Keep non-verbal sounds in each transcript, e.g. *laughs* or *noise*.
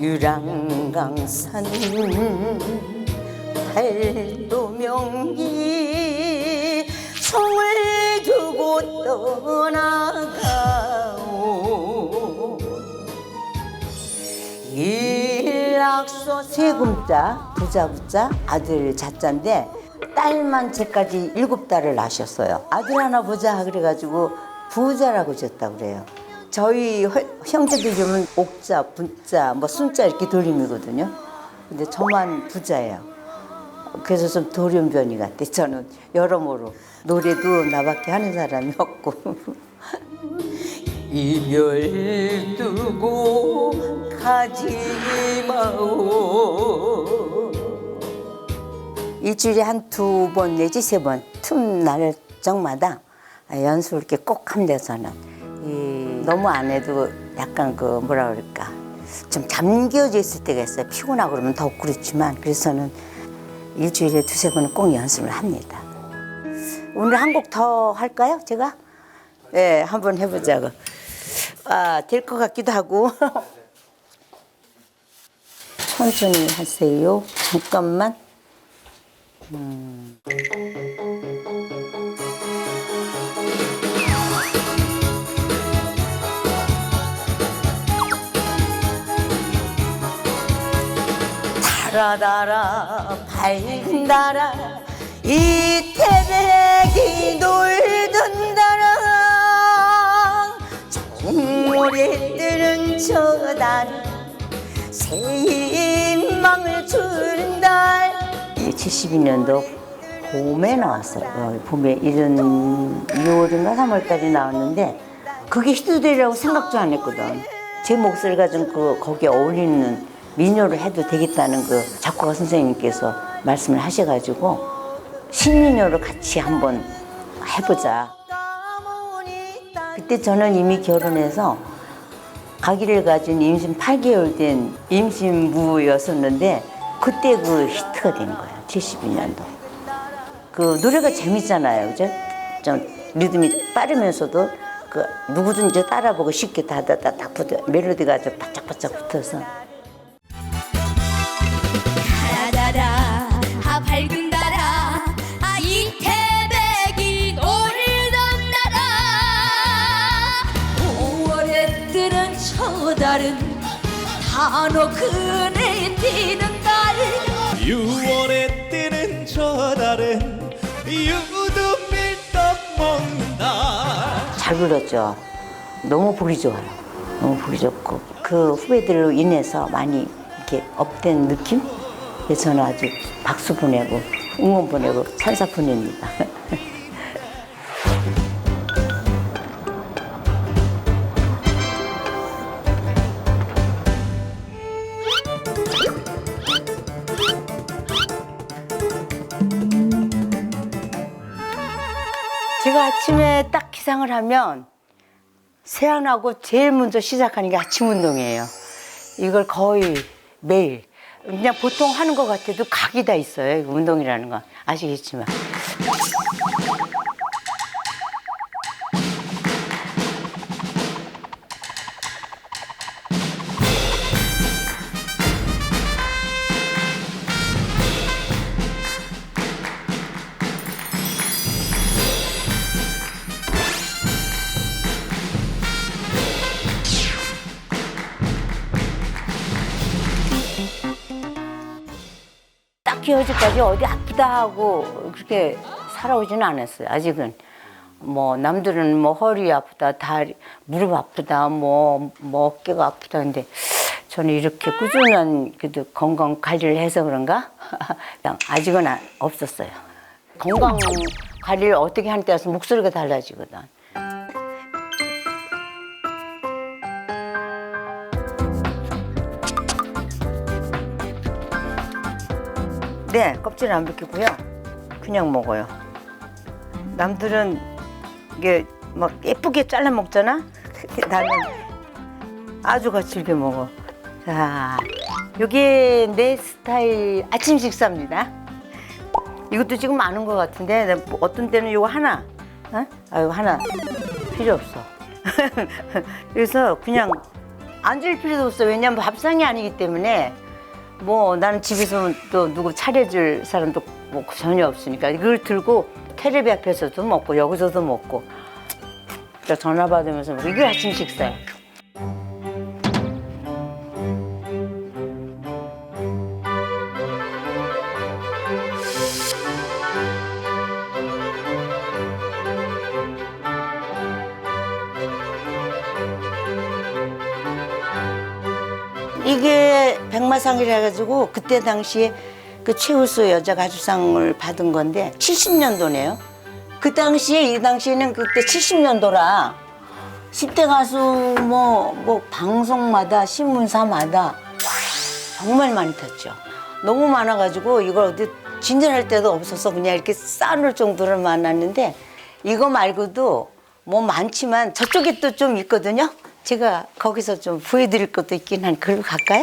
유랑강산 팔도명기 성을 두고 떠나가오. 일락소 세금자 부자부자 아들 자자인데 딸만 제까지 일곱 딸을 낳으셨어요. 아들 하나 보자 그래가지고 부자라고 졌다 그래요. 저희 허- 형제들 이름은 옥자, 분자, 뭐 순자 이렇게 돌림이거든요. 근데 저만 부자예요. 그래서 좀 돌연변이 같아 저는. 여러모로. 노래도 나밖에 하는 사람이 없고. *laughs* 이별 두고 가지 마오. 일주일에 한 두 번 내지 세 번 틈 날정마다 연습을 이렇게 꼭 저는 이, 너무 안 해도 약간 그 뭐라 그럴까 좀 잠겨져 있을 때가 있어요 피곤하고 그러면 더욱 그렇지만 그래서는 일주일에 두세 번은 꼭 연습을 합니다 오늘 한 곡 더 할까요 제가? 네 한번 해보자고 아, 될 것 같기도 하고. *laughs* 천천히 하세요. 잠깐만. 음. 달아달아 밝은 달아 이 태백이 놀던 달아 정모래 뜨는 저 달, 새 희망을 주는 달. 72년도 봄에 나왔어요. 어, 봄에 이른 2월인가 3월달에 나왔는데 그게 히트되리라고 생각도 안 했거든. 제 목소리가 좀 그 거기에 어울리는 민요를 해도 되겠다는 그 작곡가 선생님께서 말씀을 하셔가지고 신민요를 같이 한번 해보자. 그때 저는 이미 결혼해서 아기를 가진 임신 8개월 된 임신부였었는데 그때 그 히트가 된 거예요. 72년도. 그 노래가 재밌잖아요. 그죠? 좀 리듬이 빠르면서도 그 누구든지 따라보고 쉽게 다다다딱 붙어 멜로디가 아주 바짝바짝 붙어서 달은 단호 그네 뛰는 달 6월에 뜨는 저 달은 유두 밀떡 먹는 날잘 불렀죠. 너무 보기 좋아요. 너무 보기 좋고 그 후배들로 인해서 많이 이렇게 업된 느낌? 그래서 저는 아주 박수 보내고 응원 보내고 찬사 보냅니다. *laughs* 기상을 하면 세안하고 제일 먼저 시작하는 게 아침 운동이에요. 이걸 거의 매일 그냥 보통 하는 것 같아도 각이 다 있어요. 운동이라는 건 아시겠지만. 딱히 어제까지 어디 아프다 하고 그렇게 살아오지는 않았어요. 아직은 뭐 남들은 뭐 허리 아프다, 다리 무릎 아프다, 뭐, 뭐 어깨가 아프다 근데 저는 이렇게 꾸준한 그래도 건강 관리를 해서 그런가 *laughs* 아직은 안- 없었어요. 건강 관리를 어떻게 하는 때라서 목소리가 달라지거든. 네, 껍질 안 벗기고요. 그냥 먹어요. 남들은 이게 막 예쁘게 잘라 먹잖아. *laughs* 나는 아주 거칠게 먹어. 자, 이게 내 스타일 아침 식사입니다. 이것도 지금 많은 것 같은데 나 어떤 때는 이거 하나, 어? 아 이거 하나 필요 없어. *laughs* 그래서 그냥 앉을 필요도 없어. 왜냐면 밥상이 아니기 때문에 뭐 나는 집에서 또 누구 차려줄 사람도 뭐 전혀 없으니까 이걸 들고 테레비 앞에서도 먹고 여기서도 먹고 저 전화 받으면서 먹고 이게 아침 식사야. 이게 백마상이라 해가지고 그때 당시에 그 최우수 여자 가수상을 받은 건데 70년도네요. 그 당시에 이 당시에는 그때 70년도라 10대 가수 뭐, 뭐 방송마다 신문사마다 정말 많이 탔죠. 너무 많아가지고 이걸 어디 진전할 데도 없어서 그냥 이렇게 쌓아놓을 정도로 많았는데 이거 말고도 뭐 많지만 저쪽에 또 좀 있거든요. 제가 거기서 좀 보여드릴 것도 있긴 한 글로 갈까요?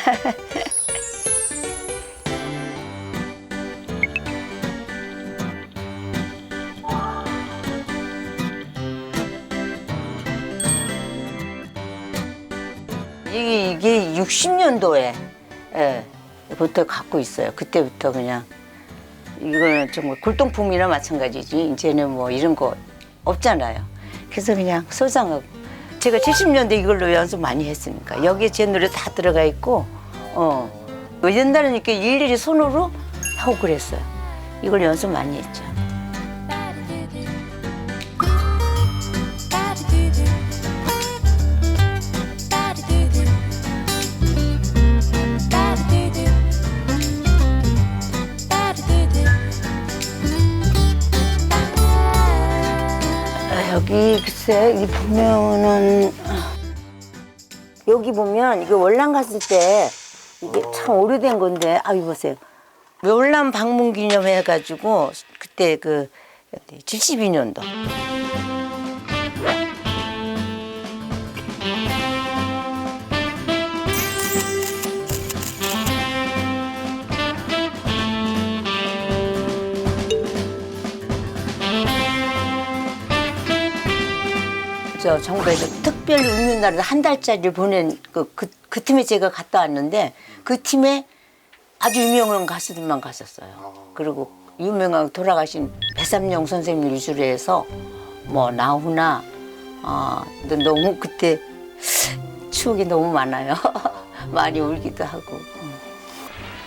*laughs* 이게, 이게 60년도에 예, 부터 갖고 있어요. 그때부터 그냥 이거는 정말 골동품이나 마찬가지지. 이제는 뭐 이런 거 없잖아요. 그래서 그냥 소장하고 제가 70년대 이걸로 연습 많이 했으니까 여기에 제 노래 다 들어가 있고 어 옛날에는 이렇게 일일이 손으로 하고 그랬어요. 이걸 연습 많이 했죠. 아, 여기 글쎄 이 보면은 아, 여기 보면 이게 월남 갔을 때 이게 참 오래된 건데 아 이거 보세요. 월남 방문 기념 해가지고 그때 그 72년도 저 정부에서 특별히 웃는날을 한 달짜리를 보낸 그, 그, 그 팀에 제가 갔다 왔는데 그 팀에 아주 유명한 가수들만 갔었어요. 그리고 유명한 돌아가신 배삼영 선생님 위주로 해서 뭐 나훈아 아 근데 너무 그때 추억이 너무 많아요. *laughs* 많이 울기도 하고.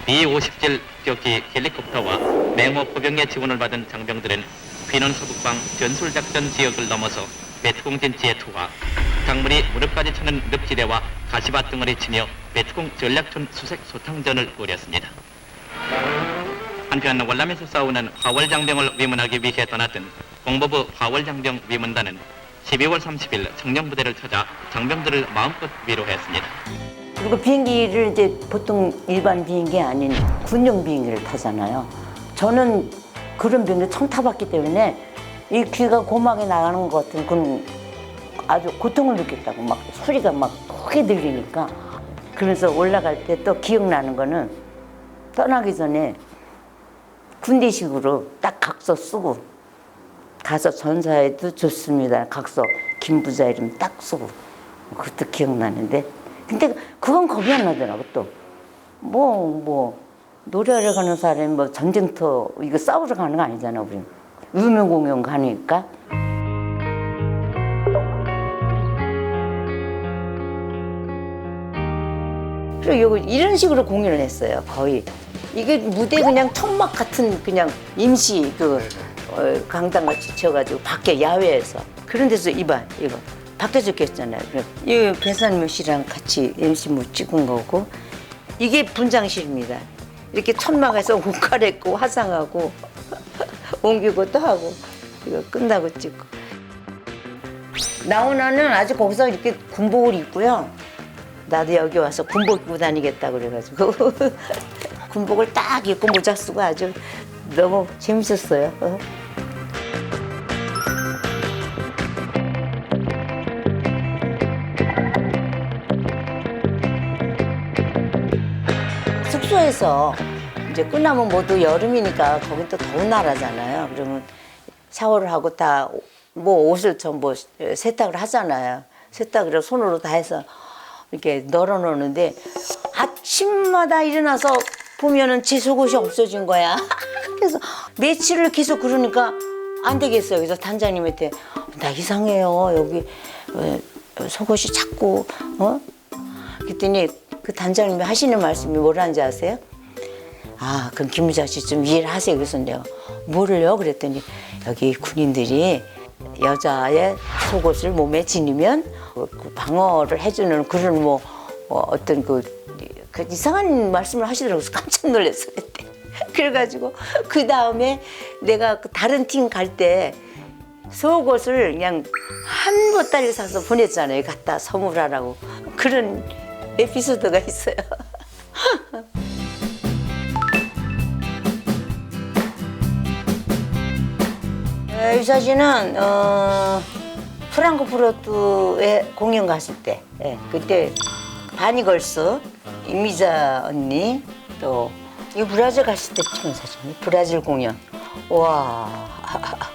B-50질 격기 헬리콥터와 맹호 포병의 지원을 받은 장병들은 귀는 서북방 전술작전 지역을 넘어서 배트공 진지에 투하, 강물이 무릎까지 차는 늪지대와 가시밭 등을 치며 배트공 전략촌 수색 소탕전을 벌였습니다. 한편 월남에서 싸우는 화월장병을 위문하기 위해 떠났던 공보부 화월장병 위문단은 12월 30일 청년부대를 찾아 장병들을 마음껏 위로했습니다. 그리고 비행기를 이제 보통 일반 비행기 아닌 군용 비행기를 타잖아요. 저는 그런 비행기 처음 타봤기 때문에 이 귀가 고막에 나가는 것 같은 그런 아주 고통을 느꼈다고 막 소리가 막 크게 들리니까. 그러면서 올라갈 때 또 기억나는 거는 떠나기 전에 군대식으로 딱 각서 쓰고 가서 전사해도 좋습니다. 각서 김부자 이름 딱 쓰고. 그것도 기억나는데. 근데 그건 겁이 안 나더라고 또. 뭐뭐 노래하러 가는 사람이 뭐 전쟁터 이거 싸우러 가는 거 아니잖아 우리 유명 공연 가니까. 그리고 이런 식으로 공연을 했어요 거의. 이게 무대 그냥 천막 같은 그냥 임시 그 어, 강당 같이 쳐가지고 밖에 야외에서. 그런 데서 이봐 이거. 밖에 적혔잖아요. 그래, 이 배산모 씨랑 같이 MC 뭐 찍은 거고. 이게 분장실입니다. 이렇게 천막에서 *laughs* 옷 갈아입고 화상하고 *laughs* 옮기고 또 하고 이거 끝나고 찍고 나훈아는 아주 거기서 이렇게 군복을 입고요. 나도 여기 와서 군복 입고 다니겠다 그래가지고 *laughs* 군복을 딱 입고 모자 쓰고 아주 너무 재밌었어요. 어. 숙소에서 이제 끝나면 모두 여름이니까 거긴 또 더운 나라잖아요. 그러면 샤워를 하고 다 뭐 옷을 전부 세탁을 하잖아요. 세탁을 손으로 다 해서 이렇게 널어 놓는데 아침마다 일어나서 보면은 제 속옷이 없어진 거야. *laughs* 그래서 며칠을 계속 그러니까 안 되겠어요. 그래서 단장님한테 나 이상해요. 여기 왜 속옷이 자꾸 어? 그랬더니 그 단장님이 하시는 말씀이 뭐라는지 아세요? 아, 그럼 김우자 씨좀 이해를 하세요. 그래서 내가 뭐를요? 그랬더니 여기 군인들이 여자의 속옷을 몸에 지니면 그- 그 방어를 해주는 그런 뭐, 뭐 어떤 그, 그 이상한 말씀을 하시더라고요. 깜짝 놀랐어요. 그때. *laughs* 그래가지고 그 다음에 내가 그 다른 팀 갈 때 속옷을 그냥 한 보따리 사서 보냈잖아요. 갖다 선물하라고. 그런 에피소드가 있어요. *laughs* 에, 유사 씨는 어, 프랑크푸르트에 공연 갔을 때, 예, 그때 바니걸스, 이미자 언니, 또 이 브라질 갔을 때 찍은 사진, 브라질 공연. 와. *laughs*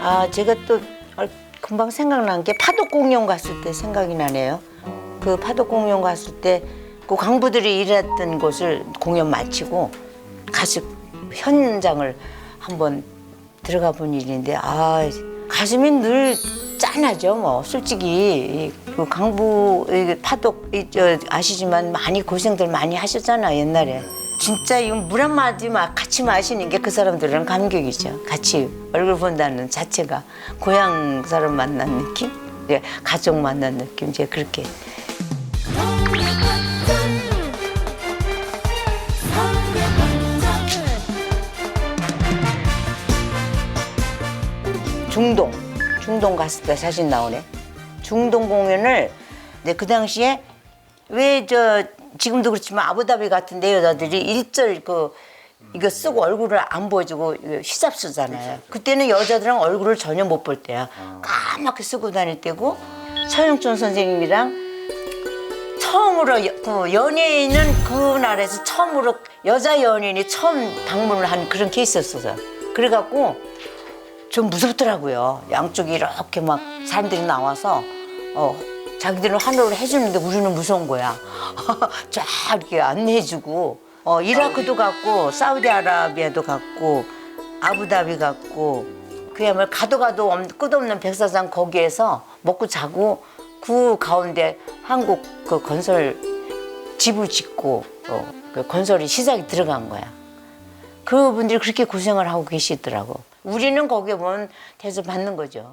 아, 제가 또 얼- 금방 생각난 게 파독 공연 갔을 때 생각이 나네요. 그 파독 공연 갔을 때그 광부들이 일했던 곳을 공연 마치고 가수 현장을 한번 들어가 본 일인데 아 가슴이 늘 짠하죠 뭐. 솔직히 이그 강부 이이저 아시지만 많이 고생들 많이 하셨잖아 옛날에. 진짜 이 물 한마디 막 같이 마시는 게 그 사람들은 감격이죠. 같이 얼굴 본다는 자체가 고향 사람 만난 느낌? 예, 가족 만난 느낌. 이제 그렇게 중동 중동 갔을 때 사진 나오네. 중동 공연을 근데 그 당시에 왜 저 지금도 그렇지만 아부다비 같은 데 여자들이 일절 그 이거 쓰고 얼굴을 안 보여주고 히잡 쓰잖아요. 그때는 여자들은 얼굴을 전혀 못 볼 때야. 까맣게 쓰고 다닐 때고 서영춘 선생님이랑 처음으로 여- 그 연예인은 그날에서 처음으로 여자 연예인이 처음 방문을 한 그런 케이스였어요. 그래갖고 좀 무섭더라고요. 양쪽이 이렇게 막 사람들이 나와서 어 자기들은 환호를 해주는데 우리는 무서운 거야. *laughs* 쫙 이렇게 안내해주고 어 이라크도 갔고 사우디아라비아도 갔고 아부다비 갔고 그야말로 가도 가도 없- 끝없는 백사장 거기에서 먹고 자고 그 가운데 한국 그 건설 집을 짓고 어, 그 건설이 시작이 들어간 거야. 그분들이 그렇게 고생을 하고 계시더라고. 우리는 거기에 보면 대접 받는 거죠.